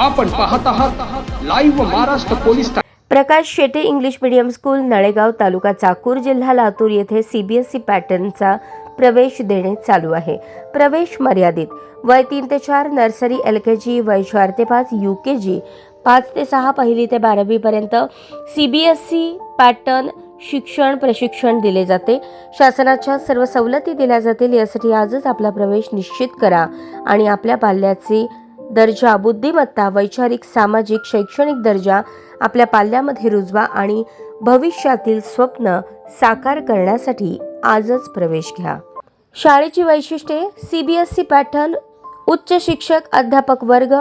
आपण पाहत आहात live Maharashtra police Prakash Shete English medium school Nalegaon तालुका चाकूर जिल्हा लातूर येथे सीबीएसई पॅटर्नचा प्रवेश देणे चालू आहे. प्रवेश मर्यादित. वय तीन ते चार नर्सरी एल के जी वय चार ते पाच यू के जी पाच ते सहा पहिली ते बारावीपर्यंत C B S E pattern शिक्षण प्रशिक्षण दिले जाते. शासनाच्या सर्व सवलती दिल्या जातील यासाठी आजच आपला प्रवेश निश्चित करा आणि आपल्या पाल्याचे दर्जा बुद्धिमत्ता वैचारिक सामाजिक शैक्षणिक दर्जा आपल्या पाल्यामध्ये रुजवा आणि भविष्यातील स्वप्न साकार करण्यासाठी आजच प्रवेश घ्या. शाळेची वैशिष्ट्ये C B S E pattern उच्च शिक्षक अध्यापक वर्ग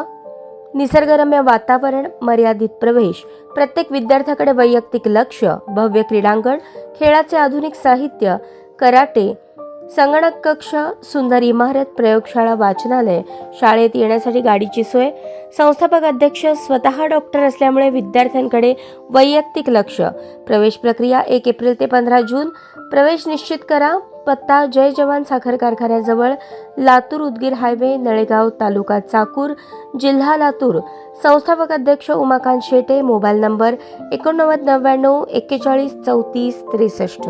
निसर्गरम्य वातावरण मर्यादित प्रवेश प्रत्येक विद्यार्थ्याकडे वैयक्तिक लक्ष भव्य क्रीडांगण खेळाचे आधुनिक साहित्य कराटे संगणक कक्ष सुंदर इमारत प्रयोगशाळा वाचनालय शाळेत येण्यासाठी गाडीची सोय. संस्थापक अध्यक्ष स्वतः डॉक्टर असल्यामुळे विद्यार्थ्यांकडे वैयक्तिक लक्ष. प्रवेश प्रक्रिया एक एप्रिल ते पंधरा जून. प्रवेश निश्चित करा. पत्ता जय जवान साखर कारखान्याजवळ लातूर उदगीर हायवे नळेगाव तालुका चाकूर जिल्हा लातूर. संस्थापक अध्यक्ष उमाकांत शेटे मोबाईल नंबर एकोणनव्वद नव्याण्णव एक्केचाळीस चौतीस त्रेसष्ट.